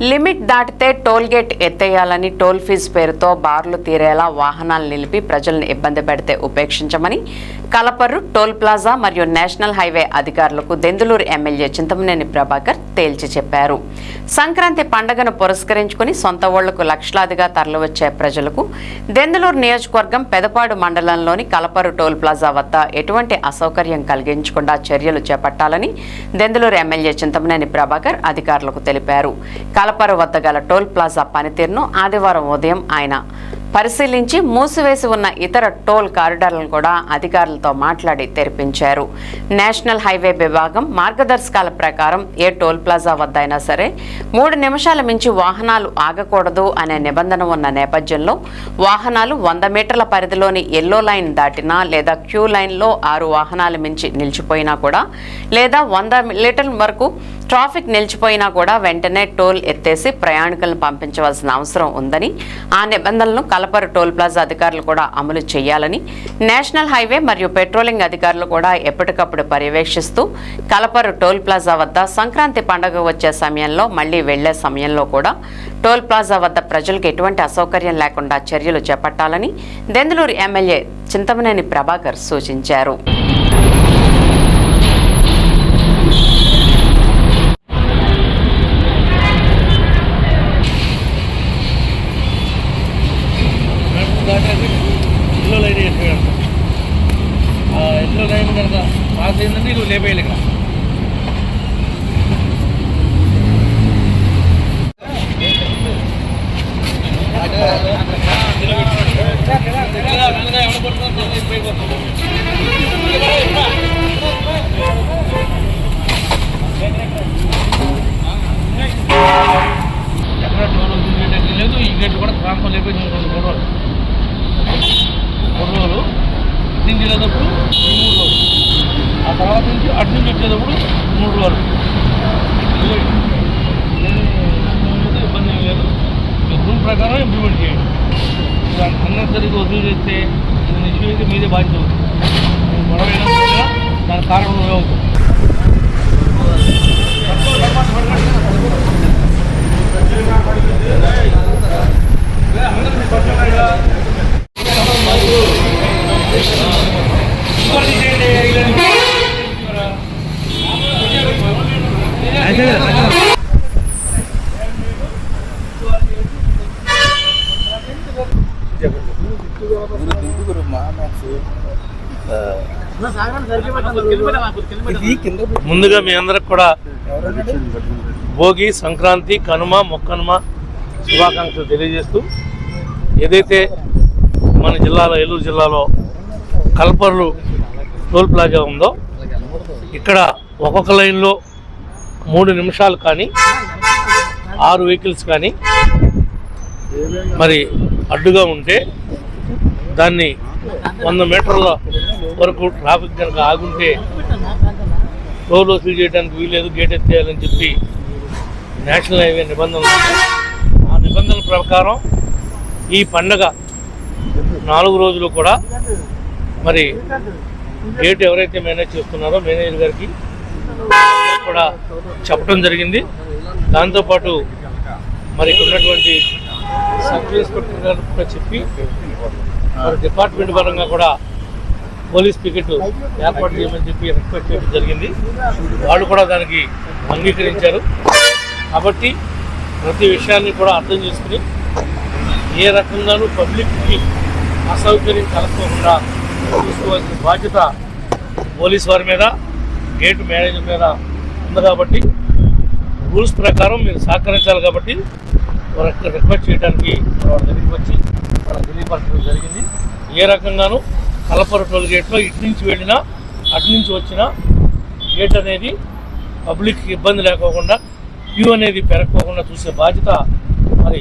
Limit దాటితే tollgate ఎత్తేయాలని toll fee పేరుతో బార్లు తీరేలా వాహనాలు నిలిపి ప్రజలను ఇబ్బంది పెడితే ఉపేక్షించమని కలపర్రు టోల్ ప్లాజా మరియు నేషనల్ హైవే అధికారులకు దెందులూరు ఎమ్మెల్యే చింతమనేని ప్రభాకర్ తేల్చి చెప్పారు. సంక్రాంతి పండుగను పురస్కరించుకుని సొంత ఓళ్ళకు లక్షలాదిగా తరలివచ్చే ప్రజలకు దెందులూరు నియోజకవర్గం పెదపాడు మండలంలోని కలపర్రు టోల్ ప్లాజా వద్ద ఎటువంటి అసౌకర్యం కలిగించకుండా చర్యలు చేపట్టాలని దెందులూరు ఎమ్మెల్యే చింతమనేని ప్రభాకర్ అధికారులకు తెలిపారు. కలపరు వద్ద గల టోల్ ప్లాజా పనితీరును ఆదివారం ఉదయం ఆయన పరిశీలించి మూసివేసి ఉన్న ఇతర టోల్ కారిడార్లను కూడా అధికారులతో మాట్లాడి తెరిపించారు. నేషనల్ హైవే విభాగం మార్గదర్శకాల ప్రకారం ఏ టోల్ ప్లాజా వద్ద అయినా సరే మూడు నిమిషాల మించి వాహనాలు ఆగకూడదు అనే నిబంధన ఉన్న నేపథ్యంలో వాహనాలు వంద మీటర్ల పరిధిలోని ఎల్లో లైన్ దాటినా లేదా క్యూ లైన్లో ఆరు వాహనాలు మించి నిలిచిపోయినా కూడా లేదా వంద లీటర్ల వరకు ట్రాఫిక్ నిలిచిపోయినా కూడా వెంటనే టోల్ ఎత్తేసి ప్రయాణికులను పంపించవలసిన అవసరం ఉందని ఆ నిబంధనలను కలపరు టోల్ ప్లాజా అధికారులు కూడా అమలు చేయాలని నేషనల్ హైవే మరియు పెట్రోలింగ్ అధికారులు కూడా ఎప్పటికప్పుడు పర్యవేక్షిస్తూ కలపరు టోల్ ప్లాజా వద్ద సంక్రాంతి పండుగ వచ్చే సమయంలో మళ్ళీ వెళ్ళే సమయంలో కూడా టోల్ ప్లాజా వద్ద ప్రజలకు ఎటువంటి అసౌకర్యం లేకుండా చర్యలు చేపట్టాలని దెందులూరు ఎమ్మెల్యే చింతమనేని ప్రభాకర్ సూచించారు. దాటాక ఎల్లో లైన్ వేసిపోయాడు ఆ ఎల్లో లైన్ కనుక పాస్ అయిందంటే నువ్వు తర్వాత నుంచి అటు నుంచి వచ్చేటప్పుడు మూడు రోజులు ఇది ఏమీ లేదు, ఇబ్బంది ఏం లేదు. మీ రూల్ ప్రకారం ఇంప్లిమెంట్ చేయండి. దాన్ని అన్నసరిగా వసూలు చేస్తే ఇది ఇష్యూ అయితే మీదే బాధ్యత అవుతుంది. మీరు గొడవ అయినా కూడా దాని కారణం నువ్వే అవుతుంది ముందుగా మీ అందరికి కూడా భోగి సంక్రాంతి కనుమ మొక్కనుమ శుభాకాంక్షలు తెలియజేస్తూ ఏదైతే మన జిల్లాలో ఏలూరు జిల్లాలో కల్పర్లు టోల్ ప్లాజా ఉందో ఇక్కడ ఒక్కొక్క లైన్లో మూడు నిమిషాలు కానీ ఆరు వెహికల్స్ కానీ మరి అడ్డుగా ఉంటే దాన్ని వంద మీటర్ల వరకు ట్రాఫిక్ కనుక ఆగుంటే టోల్ వసూలు చేయడానికి వీలేదు గేట్ ఎత్తేయాలని చెప్పి నేషనల్ హైవే నిబంధనలు ఆ నిబంధనల ప్రకారం ఈ పండగ నాలుగు రోజులు కూడా మరి గేట్ ఎవరైతే మేనేజ్ చేస్తున్నారో మేనేజర్ గారికి కూడా చెప్పడం జరిగింది. దాంతోపాటు మరి ఇక్కడ ఉన్నటువంటి సబ్ ఇన్స్పెక్టర్ గారు కూడా చెప్పి మరి డిపార్ట్మెంట్ పరంగా కూడా పోలీస్ పికెట్ ఏర్పాటు చేయమని చెప్పి రిక్వెస్ట్ చేయడం జరిగింది. వాళ్ళు కూడా దానికి అంగీకరించారు. కాబట్టి ప్రతి విషయాన్ని కూడా అర్థం చేసుకుని ఏ రకంగానూ పబ్లిక్కి అసౌకర్యం కలగకుండా చూసుకోవాల్సిన బాధ్యత పోలీస్ వారి మీద గేట్ మేనేజర్ మీద ఉంది కాబట్టి రూల్స్ ప్రకారం మీరు సహకరించాలి కాబట్టి రిక్వెస్ట్ చేయడానికి వాళ్ళ దగ్గరికి వచ్చి వాళ్ళ తెలియపరచడం జరిగింది. ఏ రకంగానూ కలపర టోల్ గేట్లో ఇటు నుంచి వెళ్ళినా అటు నుంచి వచ్చినా గేట్ అనేది పబ్లిక్కి ఇబ్బంది లేకోకుండా క్యూ అనేది పెరగకోకుండా చూసే బాధ్యత మరి